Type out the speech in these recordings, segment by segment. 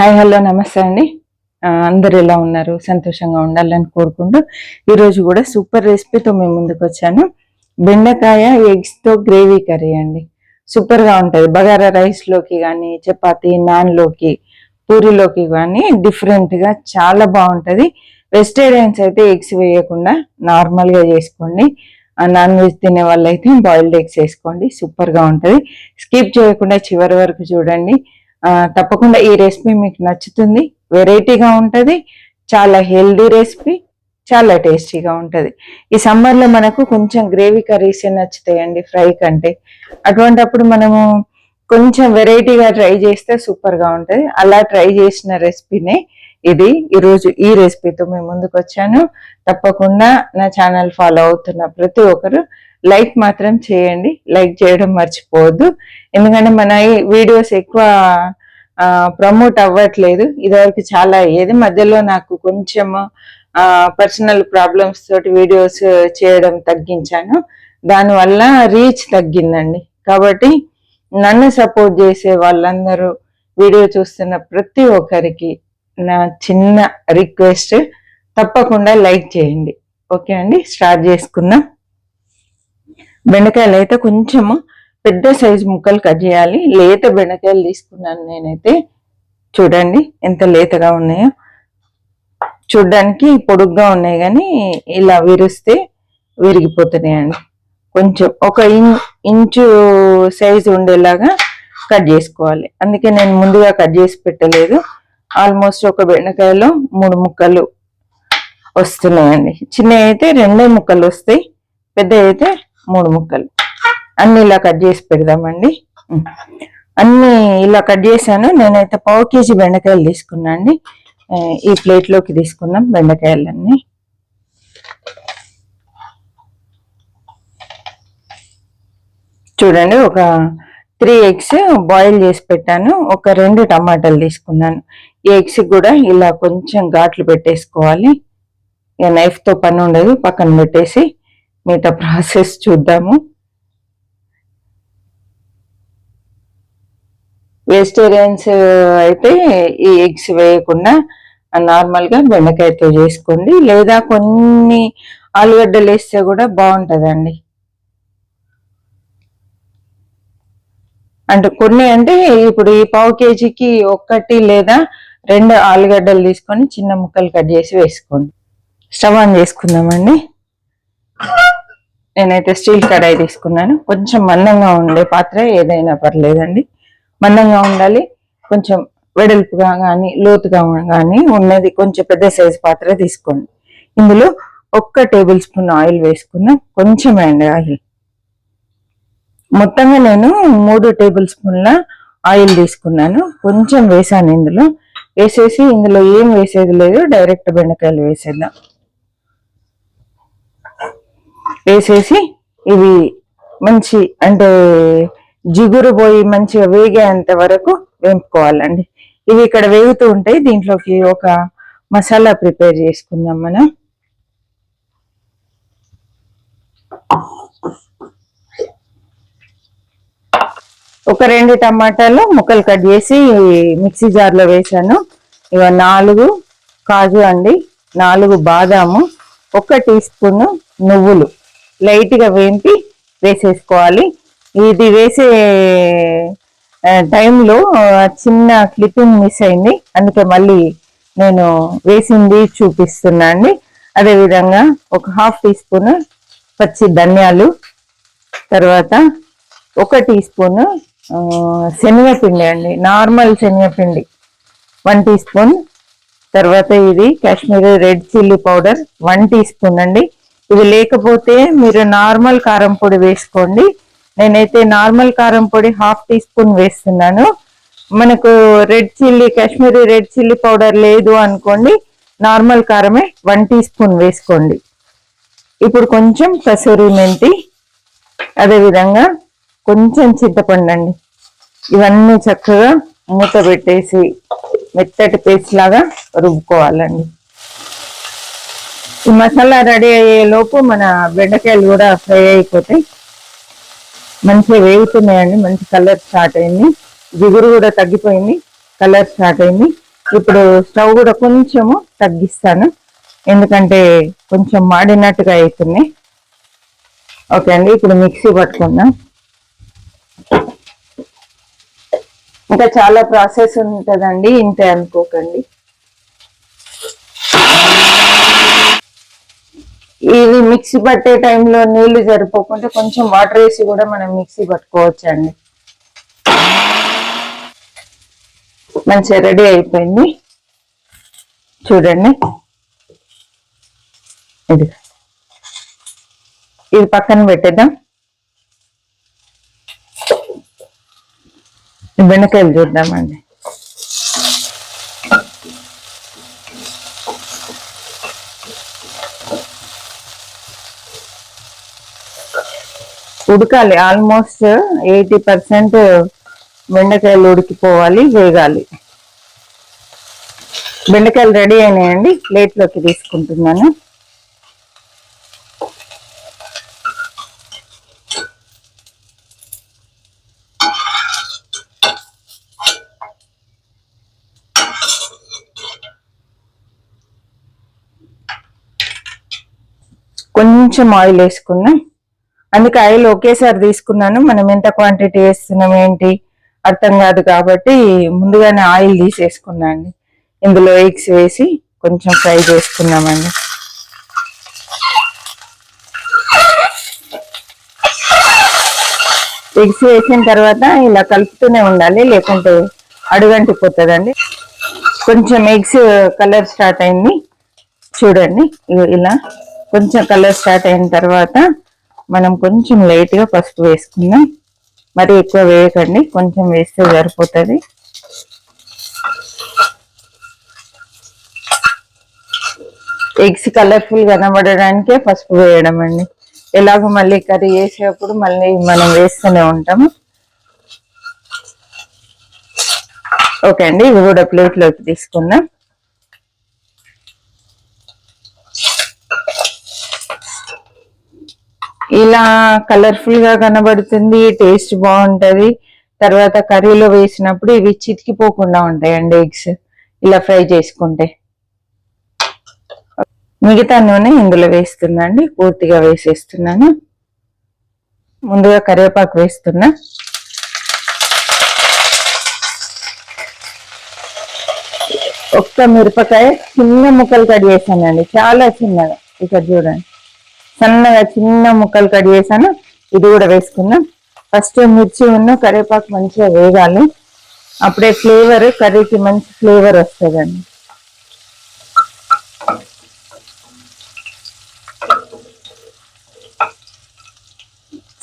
Hi hello నమస్తే అండి. అందరు ఎలా ఉన్నారు? సంతోషంగా ఉండాలని కోరుకుంటూ ఈరోజు కూడా సూపర్ రెసిపీతో మేము ముందుకు వచ్చాను. బెండకాయ ఎగ్స్తో గ్రేవీ కర్రీ అండి. సూపర్గా ఉంటుంది. బగారా రైస్లోకి కానీ చపాతి నాన్లోకి పూరిలోకి కానీ డిఫరెంట్గా చాలా బాగుంటుంది. వెజిటేరియన్స్ అయితే ఎగ్స్ వేయకుండా నార్మల్గా చేసుకోండి. నాన్ వెజ్ తినే వాళ్ళైతే బాయిల్డ్ ఎగ్స్ వేసుకోండి. సూపర్గా ఉంటుంది. స్కిప్ చేయకుండా చివరి వరకు చూడండి. తప్పకుండా ఈ రెసిపీ మీకు నచ్చుతుంది. వెరైటీగా ఉంటుంది చాలా హెల్దీ రెసిపీ చాలా టేస్టీగా ఉంటుంది. ఈ సమ్మర్లో మనకు కొంచెం గ్రేవీ కర్రీస్ నచ్చుతాయండి ఫ్రై కంటే. అటువంటప్పుడు మనము కొంచెం వెరైటీగా ట్రై చేస్తే సూపర్గా ఉంటుంది. అలా ట్రై చేసిన రెసిపీనే ఇది. ఈరోజు ఈ రెసిపీతో మేము ముందుకు వచ్చాను. తప్పకుండా నా ఛానల్ ఫాలో అవుతున్న ప్రతి ఒక్కరు లైక్ మాత్రం చేయండి. లైక్ చేయడం మర్చిపోవద్దు. ఎందుకంటే మన వీడియోస్ ఎక్కువ ప్రమోట్ అవ్వట్లేదు. ఇదివరకు చాలా అయ్యేది. మధ్యలో నాకు కొంచెం పర్సనల్ ప్రాబ్లమ్స్ తోటి వీడియోస్ చేయడం తగ్గించాను. దానివల్ల రీచ్ తగ్గిందండి. కాబట్టి నన్ను సపోర్ట్ చేసే వాళ్ళందరూ వీడియో చూస్తున్న ప్రతి ఒక్కరికి నా చిన్న రిక్వెస్ట్ తప్పకుండా లైక్ చేయండి. ఓకే అండి. స్టార్ట్ చేసుకుందాం. బెండకాయలు అయితే కొంచెము పెద్ద సైజు ముక్కలు కట్ చేయాలి. లేత బెండకాయలు తీసుకున్నాను నేనైతే. చూడండి ఎంత లేతగా ఉన్నాయో. చూడ్డానికి పొడుగ్గా ఉన్నాయి కానీ ఇలా విరిస్తే విరిగిపోతున్నాయండి. కొంచెం ఒక ఇంచు సైజు ఉండేలాగా కట్ చేసుకోవాలి. అందుకే నేను ముందుగా కట్ చేసి పెట్టలేదు. ఆల్మోస్ట్ ఒక బెండకాయలో మూడు ముక్కలు వస్తున్నాయండి. చిన్న అయితే రెండే ముక్కలు వస్తాయి. పెద్ద అయితే మూడు ముక్కలు. అన్ని ఇలా కట్ చేసి పెడదామండి. అన్ని ఇలా కట్ చేశాను. నేనైతే పావు కేజీ బెండకాయలు తీసుకున్నా అండి. ఈ ప్లేట్లోకి తీసుకుందాం బెండకాయలన్నీ. చూడండి ఒక త్రీ ఎగ్స్ బాయిల్ చేసి పెట్టాను. ఒక రెండు టమాటాలు తీసుకున్నాను. ఈ ఎగ్స్ కూడా ఇలా కొంచెం ఘాట్లు పెట్టేసుకోవాలి. ఇక నైఫ్తో పని ఉండదు పక్కన పెట్టేసి. మిగతా ప్రాసెస్ చూద్దాము. వెజిటేరియన్స్ uh, అయితే ఈ ఎగ్స్ వేయకుండా నార్మల్గా బెండకాయతో చేసుకోండి. లేదా కొన్ని ఆలుగడ్డలు వేస్తే కూడా బాగుంటుందండి. అంటే కొన్ని అంటే ఇప్పుడు ఈ పావు కేజీకి ఒక్కటి లేదా రెండు ఆలుగడ్డలు తీసుకొని చిన్న ముక్కలు కట్ చేసి వేసుకోండి. స్టవ్ ఆన్ చేసుకుందామండి. నేనైతే స్టీల్ కడాయి తీసుకున్నాను. కొంచెం మందంగా ఉండే పాత్ర ఏదైనా పర్లేదండి. మందంగా ఉండాలి. కొంచెం వెడల్పుగా కానీ లోతుగా కానీ ఉన్నది కొంచెం పెద్ద సైజు పాత్ర తీసుకోండి. ఇందులో ఒక్క టేబుల్ స్పూన్ ఆయిల్ వేసుకున్నాం కొంచెం అండి ఆయిల్. మొత్తంగా నేను మూడు టేబుల్ స్పూన్ల ఆయిల్ తీసుకున్నాను. కొంచెం వేసాను ఇందులో. వేసేసి ఇందులో ఏం వేసేది లేదు. డైరెక్ట్ బెండకాయలు వేసేద్దాం. వేసేసి ఇవి మంచి అంటే జిగురు పోయి మంచిగా వేగేంత వరకు వేపుకోవాలండి. ఇవి ఇక్కడ వేగుతూ ఉంటాయి. దీంట్లోకి ఒక మసాలా ప్రిపేర్ చేసుకుందాం మనం. ఒక రెండు టమాటాలు ముక్కలు కట్ చేసి మిక్సీ జార్లో వేసాను. ఇవ నాలుగు కాజు అండి. నాలుగు బాదాము ఒక టీ స్పూన్ నువ్వులు. లైట్గా వేంపి వేసేసుకోవాలి. ఇది వేసే టైంలో చిన్న క్లిప్పింగ్ మిస్ అయింది. అందుకే మళ్ళీ నేను వేసింది చూపిస్తున్నా అండి. అదేవిధంగా ఒక హాఫ్ టీ స్పూన్ పచ్చి ధనియాలు తర్వాత ఒక టీ స్పూన్ శనగపిండి అండి. నార్మల్ శనగపిండి. వన్ టీ స్పూన్ తర్వాత ఇది Kashmiri red chilli powder. One teaspoon అండి. ఇది లేకపోతే మీరు నార్మల్ కారం పొడి వేసుకోండి. నేనైతే నార్మల్ కారం పొడి హాఫ్ టీ స్పూన్ వేస్తున్నాను. మనకు red chilli Kashmiri red chilli powder లేదు అనుకోండి. నార్మల్ కారమే వన్ టీ స్పూన్ వేసుకోండి. ఇప్పుడు కొంచెం కసూరి మెంతి అదేవిధంగా కొంచెం చింతపండు అండి. ఇవన్నీ చక్కగా మూత పెట్టేసి మెత్తటి పేస్ట్ లాగా రుబ్బుకోవాలండి. ఈ మసాలా రెడీ అయ్యే లోపు మన బెండకాయలు కూడా ఫ్రై అయిపోతాయి మంచిగా వేగుతున్నాయండి మంచి కలర్ స్టార్ట్ అయింది. జిగురు కూడా తగ్గిపోయింది కలర్ స్టార్ట్ అయింది. ఇప్పుడు స్టవ్ కూడా కొంచెము తగ్గిస్తాను. ఎందుకంటే కొంచెం మాడినట్టుగా అవుతున్నాయి ఓకే అండి ఇప్పుడు మిక్సీ పట్టుకుందాం. ఇంకా చాలా ప్రాసెస్ ఉంటుందండి ఇంతే అనుకోకండి. ఇది మిక్సీ పట్టే టైంలో నీళ్ళు సరిపోకుంటే కొంచెం వాటర్ వేసి కూడా మనం మిక్సీ పట్టుకోవచ్చు అండి మంచిగా రెడీ అయిపోయింది. చూడండి. ఇది. ఇది పక్కన పెట్టేద్దాం. బెండకాయలు చూద్దామండి. ఉడకాలి. ఆల్మోస్ట్ ఎయిటీ పర్సెంట్ బెండకాయలు ఉడికిపోవాలి వేగాలి. బెండకాయలు రెడీ అయినాయండి. ప్లేట్లోకి తీసుకుంటున్నాను. కొంచెం ఆయిల్ వేసుకున్నాం. అందుకే ఆయిల్ ఒకేసారి తీసుకున్నాను. మనం ఎంత క్వాంటిటీ వేస్తున్నాం ఏంటి అర్థం కాదు కాబట్టి ముందుగానే ఆయిల్ తీసేసుకున్నా అండి. ఇందులో ఎగ్స్ వేసి కొంచెం ఫ్రై చేసుకున్నామండి. ఎగ్స్ వేసిన తర్వాత ఇలా కలుపుతూనే ఉండాలి లేకుంటే అడుగంటిపోతుందండి. కొంచెం ఎగ్స్ కలర్ స్టార్ట్ అయింది. చూడండి ఇలా కొంచెం కలర్ స్టార్ట్ అయిన తర్వాత మనం కొంచెం లైట్గా పసుపు వేసుకుందాం. మరి ఎక్కువ వేయకండి కొంచెం వేస్తే సరిపోతుంది. ఎగ్స్ కలర్ఫుల్ కనబడడానికే పసుపు వేయడం అండి. ఎలాగో మళ్ళీ కర్రీ వేసేటప్పుడు మళ్ళీ మనం వేస్తూనే ఉంటాము. ఓకే అండి ఇవి కూడా ప్లేట్లోకి తీసుకుందాం. ఇలా కలర్ఫుల్గా కనబడుతుంది టేస్ట్ బాగుంటది. తర్వాత కర్రీలో వేసినప్పుడు ఇవి చితికిపోకుండా ఉంటాయండి ఎగ్స్ ఇలా ఫ్రై చేసుకుంటే. మిగతా నూనె ఇందులో వేస్తున్నాండి పూర్తిగా వేసేస్తున్నాను. ముందుగా కరివేపాకు వేస్తున్నా. ఒక్క మిరపకాయ చిన్న ముక్కలు కట్ చేశానండి చాలా చిన్నగా. ఇక్కడ చూడండి. సన్నగా చిన్న ముక్కలు కట్ చేశాను. ఇది కూడా వేసుకుందాం. ఫస్ట్ మిర్చి ఉన్న కరివేపాకు మంచిగా వేగాలి. అప్పుడే ఫ్లేవర్ కర్రీకి మంచి ఫ్లేవర్ వస్తుందండి.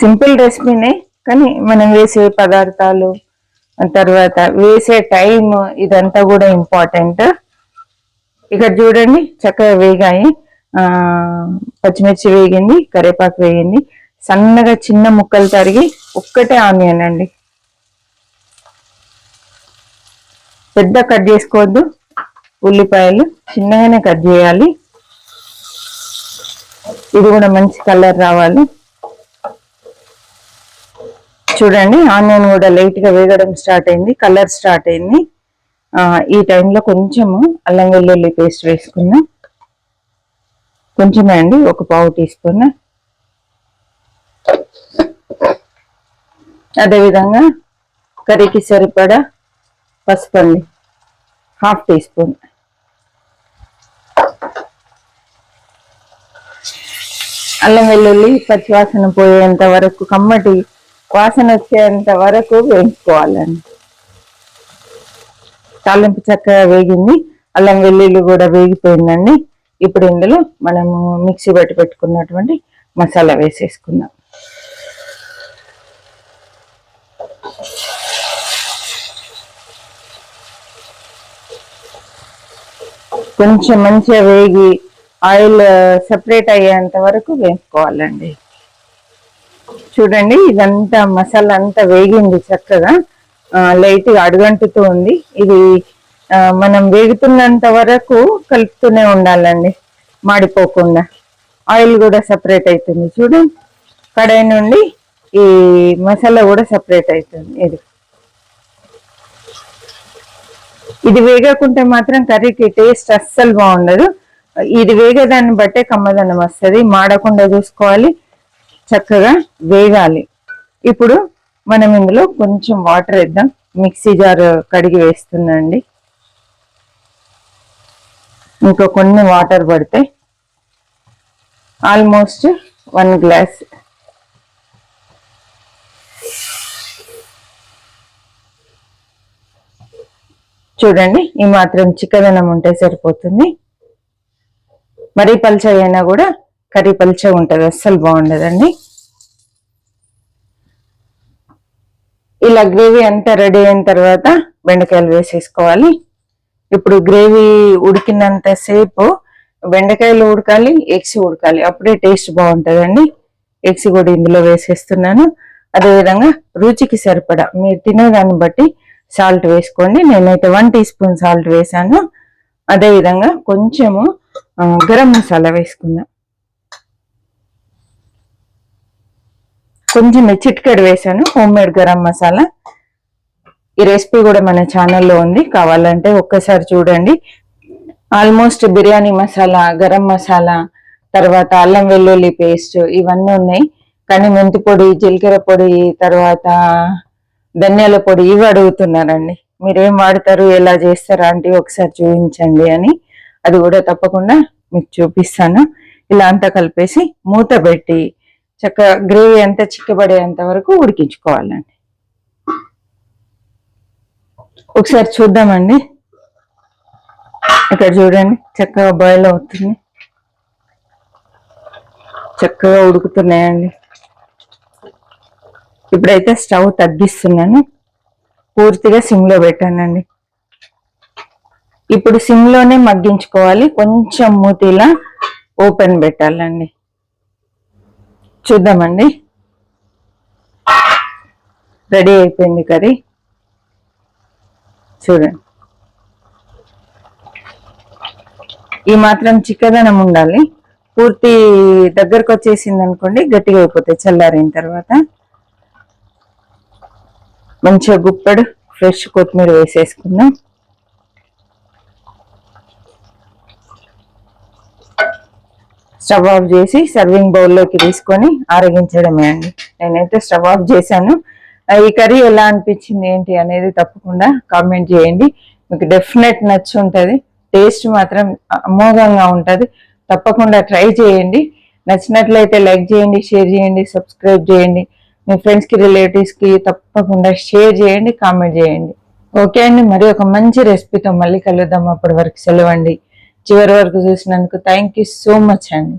సింపుల్ రెసిపీనే కానీ మనం వేసే పదార్థాలు తర్వాత వేసే టైం ఇదంతా కూడా ఇంపార్టెంట్ ఇక్కడ చూడండి చక్కగా వేగాయి. పచ్చిమిర్చి వేగింది కరివేపాకు వేగింది సన్నగా చిన్న ముక్కలు తరిగి ఒక్కటే ఆనియన్ అండి. పెద్ద కట్ చేసుకోవద్దు. ఉల్లిపాయలు చిన్నగానే కట్ చేయాలి. ఇది కూడా మంచి కలర్ రావాలి. చూడండి ఆనియన్ కూడా లైట్గా వేగడం స్టార్ట్ అయింది కలర్ స్టార్ట్ అయింది. ఈ టైంలో కొంచెము అల్లం వెల్లుల్లి పేస్ట్ వేసుకున్నాం. కొంచెమే అండి ఒక పావు టీ స్పూన్. అదేవిధంగా కర్రీకి సరిపడా పసుపు అండి హాఫ్ టీ స్పూన్. అల్లం వెల్లుల్లి పచ్చివాసన పోయేంత వరకు కమ్మటి వాసన వచ్చేంత వరకు వేయించుకోవాలండి. తాలింపు చక్కగా వేగింది అల్లం వెల్లుల్లి కూడా వేగిపోయిందండి. ఇప్పుడు ఇందులో మనము మిక్సీ బట్టి పెట్టుకున్నటువంటి మసాలా వేసేసుకుందాం. కొంచెం మంచిగా వేగి ఆయిల్ సపరేట్ అయ్యేంత వరకు వేసుకోవాలండి చూడండి ఇదంతా మసాలా అంతా వేగింది చక్కగా. లైట్గా అడుగంటుతూ ఉంది. ఇది మనం వేగుతున్నంత వరకు కలుపుతూనే ఉండాలండి మాడిపోకుండా. ఆయిల్ కూడా సపరేట్ అవుతుంది చూడండి కడాయి నుండి ఈ మసాలా కూడా సపరేట్ అవుతుంది ఇది. ఇది వేగకుంటే మాత్రం కర్రీకి టేస్ట్ అస్సలు బాగుండదు. ఇది వేగదాన్ని బట్టే కమ్మదనం వస్తుంది. మాడకుండా చూసుకోవాలి. చక్కగా వేగాలి. ఇప్పుడు మనం ఇందులో కొంచెం వాటర్ వేద్దాం. మిక్సీ జార్ కడిగి వేస్తుందండి ఇంకా కొన్ని వాటర్ పడితే ఆల్మోస్ట్ వన్ గ్లాస్ చూడండి ఈ మాత్రం చిక్కదనం ఉంటే సరిపోతుంది. మరీ పల్చ అయినా కూడా కర్రీ పల్చ ఉంటుంది అస్సలు బాగుండదండి. ఇలా గ్రేవీ అంతా రెడీ అయిన తర్వాత బెండకాయలు వేసేసుకోవాలి. ఇప్పుడు గ్రేవీ ఉడికినంత సేపు బెండకాయలు ఉడకాలి ఎగ్స్ ఉడకాలి. అప్పుడే టేస్ట్ బాగుంటుందండి. ఎగ్స్ కూడా ఇందులో వేసేస్తున్నాను. అదేవిధంగా రుచికి సరిపడా మీరు తినేదాన్ని బట్టి సాల్ట్ వేసుకోండి. నేనైతే వన్ టీ స్పూన్ సాల్ట్ వేసాను. అదేవిధంగా కొంచెము గరం మసాలా వేసుకుందాం కొంచెం చిట్కడ వేసాను. Home made garam masala. ఈ రెసిపీ కూడా మన ఛానల్లో ఉంది. కావాలంటే ఒక్కసారి చూడండి. ఆల్మోస్ట్ బిర్యానీ మసాలా గరం మసాలా తర్వాత అల్లం వెల్లుల్లి పేస్ట్ ఇవన్నీ ఉన్నాయి. కానీ మెంతి పొడి జీలకర్ర పొడి తర్వాత ధనియాల పొడి ఇవి అడుగుతున్నారండి. మీరేం వాడతారు ఎలా చేస్తారా అంటే ఒకసారి చూపించండి అని. అది కూడా తప్పకుండా మీకు చూపిస్తాను. ఇలా అంతా కలిపేసి మూత పెట్టి చక్కగా గ్రేవీ అంతా చిక్కబడేంత వరకు ఉడికించుకోవాలండి. ఒకసారి చూద్దామండి. ఇక్కడ చూడండి చక్కగా బాయిల్ అవుతుంది. చక్కగా ఉడుకుతున్నాయండి. ఇప్పుడైతే స్టవ్ తగ్గిస్తున్నాను. పూర్తిగా సిమ్లో పెట్టానండి. ఇప్పుడు సిమ్లోనే మగ్గించుకోవాలి. కొంచెం మూతిలా ఓపెన్ పెట్టాలండి. చూద్దామండి. రెడీ అయిపోయింది కర్రీ. చూడండి. ఈ మాత్రం చిక్కదనం ఉండాలి. పూర్తి దగ్గరకు వచ్చేసింది అనుకోండి గట్టిగా అయిపోతాయి చల్లారిన తర్వాత. మంచిగా గుప్పెడు ఫ్రెష్ కొత్తిమీర వేసేసుకుందాం. స్టవ్ ఆఫ్ చేసి సర్వింగ్ బౌల్లోకి తీసుకొని ఆరగించడమే అండి. నేనైతే స్టవ్ ఆఫ్ చేశాను. ఈ కర్రీ ఎలా అనిపించింది ఏంటి అనేది తప్పకుండా కామెంట్ చేయండి. మీకు డెఫినెట్ నచ్చి ఉంటుంది టేస్ట్ మాత్రం అమోఘంగా ఉంటుంది. తప్పకుండా ట్రై చేయండి. నచ్చినట్లయితే లైక్ చేయండి షేర్ చేయండి సబ్స్క్రైబ్ చేయండి. మీ ఫ్రెండ్స్కి రిలేటివ్స్కి తప్పకుండా షేర్ చేయండి కామెంట్ చేయండి. ఓకే అండి మరి ఒక మంచి రెసిపీతో మళ్ళీ కలుద్దాం. అప్పటి వరకు సెలవండి చివరి వరకు చూసినందుకు థ్యాంక్ యూ సో మచ్ అండి.